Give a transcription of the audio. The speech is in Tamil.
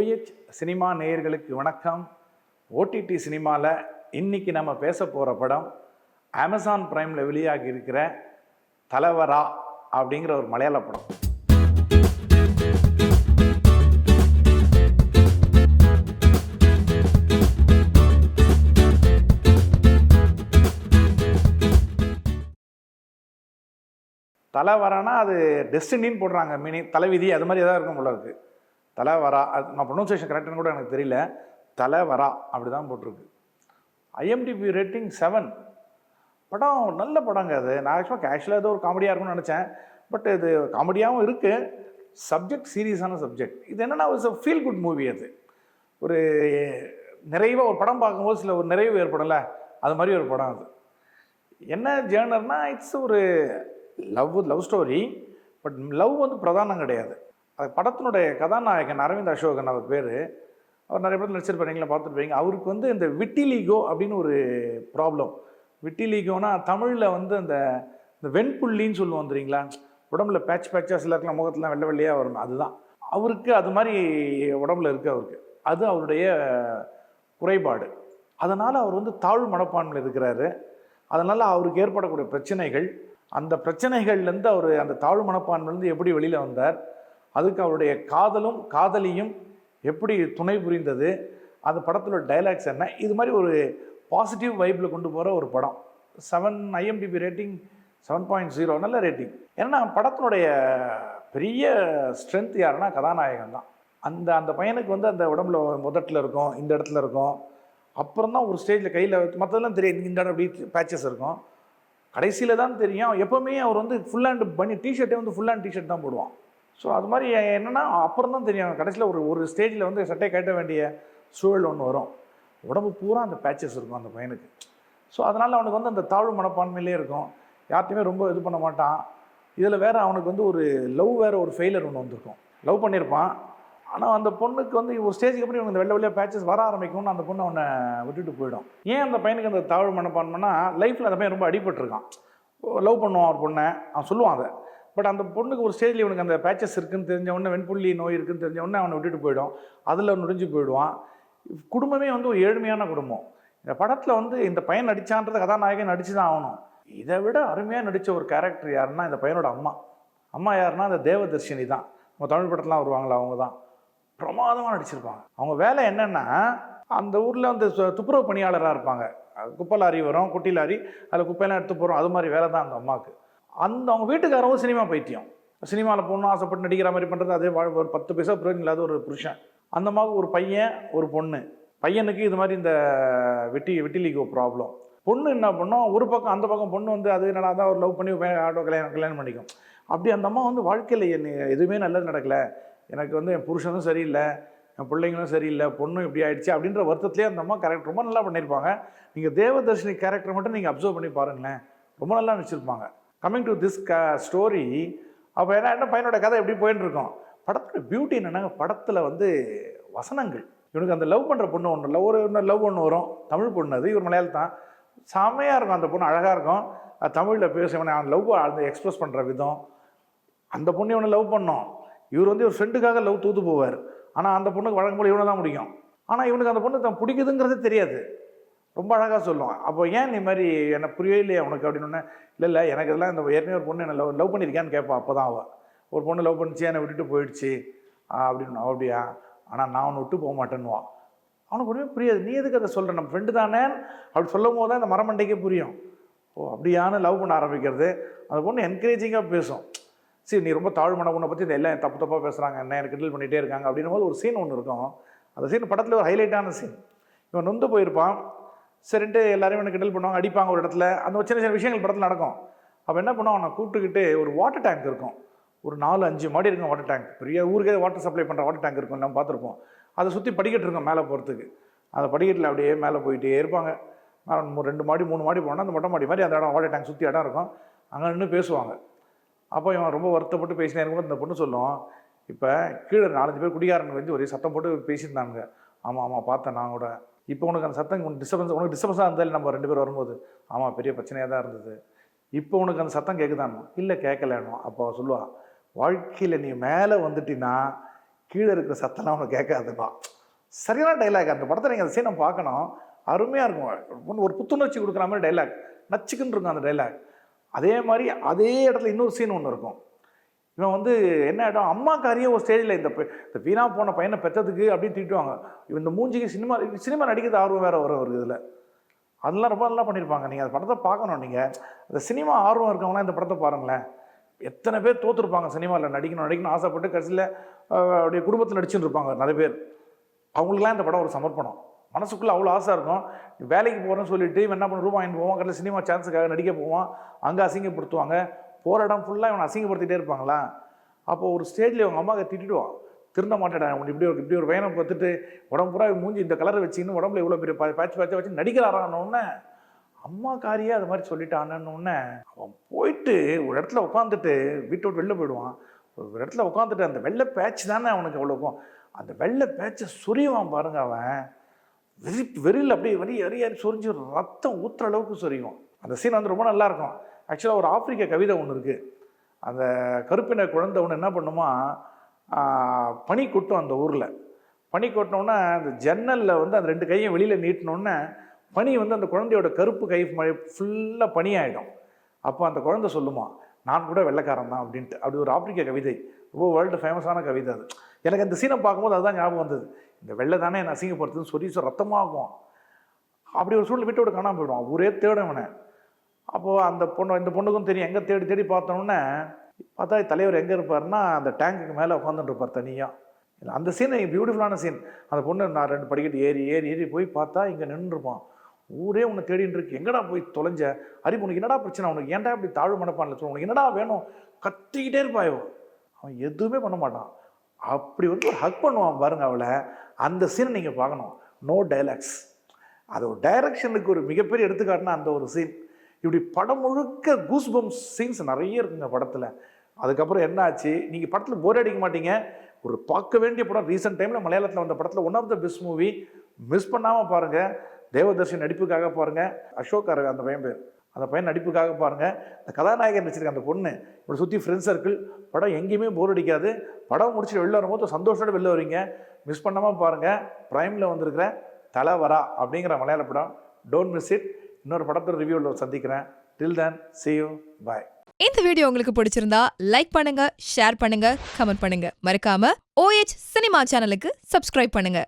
ஓஎச் சினிமா நேயர்களுக்கு வணக்கம். ஓடிடி சினிமாவில் இன்னைக்கு நம்ம பேச போகிற படம் அமேசான் ப்ரைமில் வெளியாகி இருக்கிற தலைவரா அப்படிங்கிற ஒரு மலையாள படம். தலைவரானா அது டெஸ்டினின்னு போடுறாங்க மீனிங் தலைவிதி அது மாதிரி எதாவது இருக்கும் போல இருக்குது தலைவரா அது நான் ப்ரொனவுன்சேஷன் கரெக்டுன்னு கூட எனக்கு தெரியல. தலைவரா அப்படி தான் போட்டிருக்கு ஐஎம்டிபி ரேட்டிங் செவன் படம் நல்ல படங்க அது. நான் ஆக்சுவலாக கேஷுவலாக ஏதோ ஒரு காமெடியாக இருக்கும்னு நினச்சேன். பட் இது காமெடியாகவும் இருக்குது சப்ஜெக்ட் சீரியஸான சப்ஜெக்ட் இது என்னென்னா ஒரு ஃபீல் குட் மூவி அது. ஒரு நிறைவாக ஒரு படம் பார்க்கும்போது சில ஒரு நிறைவு ஏற்படல அது மாதிரி ஒரு படம் அது. என்ன ஜேர்னர்னால் இட்ஸ் ஒரு love love story but love வந்து பிரதானம் கிடையாது. அது படத்தினுடைய கதாநாயகன் அரவிந்த் அசோகன் அவர் பேர். அவர் நிறைய படத்தில் நடிச்சிருப்பாருங்களா பார்த்துருப்பீங்க. அவருக்கு வந்து இந்த விட்டிலிகோ அப்படின்னு ஒரு ப்ராப்ளம் விட்டிலிகோனா தமிழில் வந்து அந்த இந்த வெண்புள்ளின்னு சொல்லுவோம் தெரியுங்களா? உடம்புல பேட்ச் பேட்சாக சிலருக்குலாம் முகத்துலாம் வெள்ளை வெள்ளையாக வரும். அதுதான். அவருக்கு அது மாதிரி உடம்புல இருக்குது அவருக்கு. அது அவருடைய குறைபாடு. அதனால் அவர் வந்து தாழ்வு மனப்பான்மையில் இருக்கிறாரு. அதனால் அவருக்கு ஏற்படக்கூடிய பிரச்சனைகள். அந்த பிரச்சனைகள்லேருந்து அவர் அந்த தாழ்வு மனப்பான்மையிலேருந்து எப்படி வெளியில் வந்தார்? அதுக்கு அவருடைய காதலும் காதலியும் எப்படி துணை புரிந்தது? அந்த படத்தில் டைலாக்ஸ் என்ன? இது மாதிரி ஒரு பாசிட்டிவ் வைப்பில் கொண்டு போகிற ஒரு படம். Seven IMDb rating seven point zero நல்ல ரேட்டிங் ஏன்னா படத்தினுடைய பெரிய ஸ்ட்ரென்த் யாருன்னா கதாநாயகன் தான். அந்த அந்த பையனுக்கு வந்து அந்த உடம்புல முதட்டில் இருக்கும் இந்த இடத்துல இருக்கும். அப்புறம் தான் ஒரு ஸ்டேஜில் கையில் மற்றதெல்லாம் தெரியும். இந்த இடம் அப்படி பேச்சஸ் இருக்கும். கடைசியில் தான் தெரியும். எப்போவுமே அவர் வந்து ஃபுல் ஹேண்ட் பண்ணி டிஷர்ட்டே வந்து ஃபுல் ஹேண்ட் டிஷர்ட் தான் போடுவான். ஸோ அது மாதிரி என்னென்னா அப்புறம் தான் தெரியும். கடைசியில் ஒரு ஒரு ஸ்டேஜில் வந்து சட்டையை கட்ட வேண்டிய சூழல் ஒன்று வரும். உடம்பு பூரா அந்த பேச்சஸ் இருக்கும் அந்த பையனுக்கு. ஸோ அதனால் அவனுக்கு வந்து அந்த தாழ்வு மனப்பான்மையிலே இருக்கும். யார்ட்டையுமே ரொம்ப இது பண்ண மாட்டான். இதில் வேறு அவனுக்கு வந்து ஒரு லவ் வேறு ஒரு ஃபெயிலர் ஒன்று வந்திருக்கும். லவ் பண்ணியிருப்பான் ஆனால் அந்த பொண்ணுக்கு வந்து ஒரு ஸ்டேஜுக்கு அப்புறம் இவங்க இந்த வெள்ளை வெள்ளையாக பேச்சஸ் வர ஆரம்பிக்கும்னு அந்த பொண்ணு அவனை விட்டுட்டு போயிடும். ஏன் அந்த பையனுக்கு அந்த தாழ்வு மனப்பான்மைனா லைஃப்பில் அந்த பையன் ரொம்ப அடிபட்டிருக்கான். லவ் பண்ணுவான் ஒரு பொண்ணை. அவன் சொல்லுவான் அதை. பட் அந்த பொண்ணுக்கு ஒரு ஸ்டேஜில் இவனுக்கு அந்த பேச்சஸ் இருக்குன்னு தெரிஞ்ச உடனே வெண்புள்ளி நோய் இருக்குன்னு தெரிஞ்ச உடனே அவனை விட்டுட்டு போயிடும். அதில் நுழைஞ்சு போயிடுவான். குடும்பமே வந்து ஒரு ஏழ்மையான குடும்பம். இந்த படத்தில் வந்து இந்த பையன் நடிச்சான்றத கதாநாயகன் நடித்து தான் ஆகணும். இதை விட அருமையாக நடித்த ஒரு கேரக்டர் யாருன்னா இந்த பையனோட அம்மா. அம்மா யாருன்னா அந்த தேவதர்ஷினி தான். நம்ம தமிழ் படத்தெலாம் வருவாங்களா அவங்க தான் பிரமாதமாக நடிச்சிருப்பாங்க. அவங்க வேலை என்னென்னா அந்த ஊரில் வந்து துப்புரவு பணியாளராக இருப்பாங்க. குப்பை லாரி வரும் குட்டி லாரி அதில் குப்பையெல்லாம் எடுத்து போகிறோம் அது மாதிரி வேலை தான் அந்த அம்மாவுக்கு அந்த அவங்க வீட்டுக்காரவும் சினிமா பைத்தியம். சினிமாவில் போகணும் ஆசைப்பட்டு நடிக்கிற மாதிரி பண்ணுறது அதே வாழ் ஒரு பத்து பைசா பிரயோஜனம் இல்லாத ஒரு புருஷன். அந்த மாதிரி ஒரு பையன் ஒரு பொண்ணு. பையனுக்கு இது மாதிரி இந்த வெட்டி வெட்டிலிகோ ப்ராப்ளம் பொண்ணு என்ன பண்ணோம் ஒரு பக்கம் அந்த பக்கம் பொண்ணு வந்து அது என்னடா தான் ஒரு லவ் பண்ணி ஆட்டோ கல்யாணம் கல்யாணம் பண்ணிக்கும். அப்படி அந்த அம்மா வந்து வாழ்க்கையில் என்ன எதுவுமே நல்லது நடக்கலை. எனக்கு வந்து என் புருஷனும் சரியில்லை என் பிள்ளைங்களும் சரியில்லை பொண்ணும் இப்படி ஆயிடுச்சு அப்படின்ற வருத்தத்திலே அந்த அம்மா கேரக்டர் ரொம்ப நல்லா பண்ணியிருப்பாங்க. நீங்கள் தேவதர்ஷினி கேரக்டர் மட்டும் நீங்கள் அப்சர்வ் பண்ணி பாருங்களேன். ரொம்ப நல்லா நடிச்சிருப்பாங்க. கம்மிங் டு திஸ் க ஸ்டோரி அப்போ என்ன என்ன பையனோட கதை எப்படி போயின்னு இருக்கோம் படத்தோட பியூட்டி என்னென்னா படத்தில் வந்து வசனங்கள். இவனுக்கு அந்த லவ் பண்ணுற பொண்ணு ஒன்று லவ் ஒரு லவ் ஒன்று வரும். தமிழ் பொண்ணு அது இவர் மலையாளம் தான். செமையாக இருக்கும் அந்த பொண்ணு அழகாக இருக்கும். தமிழில் பேச இவனை அவன் லவ் அந்த எக்ஸ்பிரஸ் பண்ணுற விதம். அந்த பொண்ணு இவனை லவ் பண்ணோம். இவர் வந்து ஒரு ஃப்ரெண்டுக்காக லவ் தூத்து போவார். ஆனால் அந்த பொண்ணுக்கு வழங்கும்போது போல இவனை தான் பிடிக்கும். ஆனால் இவனுக்கு அந்த பொண்ணு தான் பிடிக்குதுங்கிறதே தெரியாது. ரொம்ப அழகாக சொல்லுவான். அப்போ ஏன் நீ மாதிரி என்னை புரியவே இல்லையா உனக்கு அப்படின்னு ஒன்னே இல்லை இல்லை எனக்கு இதெல்லாம் இந்த ஏற்கனவே ஒரு பொண்ணு என்ன லவ் லவ் பண்ணியிருக்கியான்னு கேட்பா அப்போ தான் அவள் ஒரு பொண்ணு லவ் பண்ணிச்சு என்னை விட்டுட்டு போயிடுச்சு. அப்படின்னு அவள் அப்படியா? ஆனால் நான் அவனை விட்டு போக மாட்டேன்னுவான் அவனுக்கு ஒன்றுமே புரியாது. நீ எதுக்கு அதை சொல்கிற நம்ம ஃப்ரெண்டு தானே? அப்படி சொல்லும் போது தான் அந்த மரமண்டைக்கே புரியும். ஓ அப்படியான லவ் பண்ண ஆரம்பிக்கிறது. அந்த பொண்ணு என்கரேஜிங்காக பேசும். சரி நீ ரொம்ப தாழ்மன பொண்ணை பற்றி இந்த எல்லாம் தப்பு தப்பாக பேசுகிறாங்க என்ன எனக்கு கிண்டல் பண்ணிகிட்டே இருக்காங்க. அப்படின்னும் போது ஒரு சீன் ஒன்று இருக்கும். அந்த சீன் படத்தில் ஒரு ஹைலைட்டான சீன் இவன் நொந்து போயிருப்பான். சரின்ட்டு எல்லாரும் இவனை கிண்டல் பண்ணுவாங்க அடிப்பாங்க ஒரு இடத்துல. அந்த சின்ன சின்ன விஷயங்கள் படத்தில் நடக்கும். அப்போ என்ன பண்ணுவான் அவனை கூப்பிட்டுக்கிட்டு ஒரு வாட்டர் டேங்க் இருக்கும். ஒரு நாலு அஞ்சு மாடி இருக்கும் வாட்டர் டேங்க் பெரிய ஊருக்கே வாட்டர் சப்ளை பண்ணுற வாட்டர் டேங்க் இருக்கும் நம்ம பார்த்துருப்போம். அதை சுற்றி படிக்கட்டு இருக்கும் மேலே போகிறதுக்கு அந்த படிக்கட்டில் அப்படியே மேலே போயிட்டே இருப்பாங்க. மேலே ரெண்டு மாடி மூணு மாடி போனால் அந்த மொட்டை மாடி மாதிரி அந்த இடம் வாட்டர் டேங்க் சுற்றி இடம் இருக்கும். அங்கே நின்று பேசுவாங்க. அப்போ இவன் ரொம்ப வருத்தப்பட்டு பேசினே இருக்கும்போது இந்த பொண்ணு சொல்லுவோம் இப்போ கீழே நாலஞ்சு பேர் குடிகாரன் வந்து ஒரே சத்தம் போட்டு பேசியிருந்தாங்க ஆமாம் ஆமாம் பார்த்தேன் நான் கூட. இப்போ உனக்கு அந்த சத்தம் உனக்கு டிஸ்டர்பன்ஸ் உனக்கு டிஸ்டர்பன்ஸாக இருந்தாலும் நம்ம ரெண்டு பேர் வரும்போது ஆமாம் பெரிய பிரச்சனையாக தான் இருந்தது. இப்போ உனக்கு அந்த சத்தம் கேட்குதானோ இல்லை கேட்கலன்னு அப்போ அவ சொல்லுவா வாழ்க்கையில் நீ மேலே வந்துட்டினா கீழே இருக்கிற சத்தம்லாம் உனக்கு கேட்காதுப்பா சரியான டைலாக் அந்த படத்தை நீங்கள் அந்த சீனை பார்க்கணும். அருமையாக இருக்கும். ஒரு புத்துணர்ச்சி கொடுக்குற மாதிரி டைலாக் நச்சுக்குன்னு இருக்கும் அந்த டைலாக் அதே மாதிரி அதே இடத்துல இன்னொரு சீன் ஒன்று இருக்கும். இவன் வந்து என்ன ஆகிடும் அம்மாக்காரியே ஒரு ஸ்டேஜில் இந்த இந்த வீணாக போன பையனை பெற்றதுக்கு அப்படின்னு திட்டுவாங்க இவன் இந்த மூஞ்சிக்கு சினிமா சினிமா நடிக்கிறது ஆர்வம் வேறு வரும் அவருக்கு இதில். அதெல்லாம் ரொம்ப நல்லா பண்ணியிருப்பாங்க. நீங்கள் அந்த படத்தை பார்க்கணும் நீங்கள் அந்த சினிமா ஆர்வம் இருக்கவங்களாம் இந்த படத்தை பாருங்களேன். எத்தனை பேர் தோற்றுருப்பாங்க சினிமாவில் நடிக்கணும் நடிக்கணும் ஆசைப்பட்டு கடைசியில் அப்படியே குடும்பத்தில் நடிச்சுட்டு இருப்பாங்க நிறைய பேர். அவங்களுக்குலாம் இந்த படம் ஒரு சமர்ப்பணம். மனசுக்குள்ளே அவ்வளோ ஆசை இருக்கும். வேலைக்கு போகிறேன்னு சொல்லிட்டு இவன் என்ன பண்ண ரூபாய் வாங்கிட்டு போவான். கடையில் சினிமா சான்ஸுக்காக நடிக்க போவான். அங்கே அசிங்கப்படுத்துவாங்க. போகிற இடம் ஃபுல்லாக இவனை அசிங்கப்படுத்திட்டே இருப்பாங்களா? அப்போ ஒரு ஸ்டேஜில் இவங்க அம்மாவை திட்டிடுவான். திருந்த மாட்டேடா அவன் இப்படி ஒரு இப்படி ஒரு வயனை பார்த்துட்டு உடம்பு பூரா மூஞ்சி இந்த கலரை வச்சுன்னு உடம்புல இவ்வளோ பெரிய பேச்சு பேட்சை வச்சு நடிக்கிறாரானோடனே அம்மா காரியே அது மாதிரி சொல்லிட்டானன்னொன்னே அவன் போயிட்டு ஒரு இடத்துல உட்காந்துட்டு வீட்டை விட்டு வெளில போயிடுவான். ஒரு இடத்துல உட்காந்துட்டு அந்த வெள்ளை பேட்ச் தானே அவனுக்கு அவ்வளோக்கும் அந்த வெள்ளை பேச்சை சொரிவான் பாருங்க அவன். வெறி வெறியில் அப்படியே வெறி எறி சொரிஞ்சு ரத்தம் ஊற்றுற அளவுக்கு சொரியும். அந்த சீன் வந்து ரொம்ப நல்லாயிருக்கும் ஆக்சுவலாக ஒரு ஆப்பிரிக்க கவிதை ஒன்று இருக்குது அந்த கருப்பின குழந்தை ஒன்று என்ன பண்ணுமா பனி கொட்டும் அந்த ஊரில். பனி கொட்டினோன்னா அந்த ஜன்னலில் வந்து அந்த ரெண்டு கையும் வெளியில் நீட்டினோன்னே பனி வந்து அந்த குழந்தையோட கருப்பு கை ஃபுல்லாக பனியாயிடும். அப்போ அந்த குழந்தை சொல்லுமா நான் கூட வெள்ளைக்காரன் தான் அப்படின்ட்டு. அப்படி ஒரு ஆப்பிரிக்க கவிதை. ரொம்ப வேர்ல்டு ஃபேமஸான கவிதை அது. எனக்கு அந்த சீனை பார்க்கும்போது அதுதான் ஞாபகம் வந்தது. இந்த வெள்ளை தானே என்னை அசிங்கப்படுத்துன்னு சொல்லி ரத்தமாகும். அப்படி ஒரு சூழ்நிலை விட்டு காணாமல் காணாம போயிடும் ஊரே தேடும் அப்போது அந்த பொண்ணு இந்த பொண்ணுக்கும் தெரியும். எங்கே தேடி தேடி பார்த்தோன்னே பார்த்தா தலைவர் எங்கே இருப்பாருன்னா அந்த டேங்குக்கு மேலே உட்காந்துட்டு இருப்பார் தனியாக அந்த சீன் பியூட்டிஃபுல்லான சீன் அந்த பொண்ணு நான் ரெண்டு படிக்கட்டு ஏறி ஏறி ஏறி போய் பார்த்தா இங்கே நின்றுருப்பான். ஊரே உன்னை தேடின்னு இருக்கு. எங்கடா போய் தொலைஞ்ச? அறிவு உனக்கு என்னடா பிரச்சனை? உனக்கு ஏன்டா இப்படி தாழ்வு மனப்பான்ல சொல்ல உனக்கு என்னடா வேணும்? கத்திக்கிட்டே இருப்பாயோ அவன் எதுவுமே பண்ண மாட்டான். அப்படி வந்து ஒரு ஹக் பண்ணுவான் பாருங்க அவளை. அந்த சீனை நீங்கள் பார்க்கணும். நோ டைலாக்ஸ் அது ஒரு டைரக்ஷனுக்கு ஒரு மிகப்பெரிய எடுத்துக்காட்டுனா அந்த ஒரு சீன் இப்படி படம் முழுக்க கூஸ் பம்ஸ் சீன்ஸ் நிறைய இருக்குங்க படத்தில். அதுக்கப்புறம் என்ன ஆச்சு நீங்கள் படத்தில் போர் அடிக்க மாட்டீங்க. ஒரு பார்க்க வேண்டிய படம் ரீசெண்ட் டைமில் மலையாளத்தில் வந்த படத்தில் one of the best movie miss பண்ணாமல் பாருங்கள் தேவதர்ஷன் நடிப்புக்காக பாருங்கள் அசோக் அரக அந்த பையன் பேர். அந்த பையன் நடிப்புக்காக பாருங்கள் அந்த கதாநாயகன் நடிச்சிருக்க அந்த பொண்ணு இப்படி சுற்றி ஃப்ரெண்ட்ஸ் சர்க்கிள் படம் எங்கேயுமே போர் அடிக்காது. படம் முடிச்சுட்டு வெளில வரும்போது சந்தோஷத்தோட வெளில வரீங்க. மிஸ் பண்ணாமல் பாருங்கள் ப்ரைமில் வந்திருக்கிற தலைவரா அப்படிங்கிற மலையாள படம். டோன்ட் மிஸ் இட் இன்னொரு படத்தோட ரிவ்யூவில் சந்திக்கிறேன். Till then see you bye இந்த வீடியோ உங்களுக்கு பிடிச்சிருந்தா லைக் பண்ணுங்க ஷேர் பண்ணுங்க கமெண்ட் பண்ணுங்க. மறக்காம ஓஎச் சினிமா சேனலுக்கு சப்ஸ்கிரைப் பண்ணுங்க.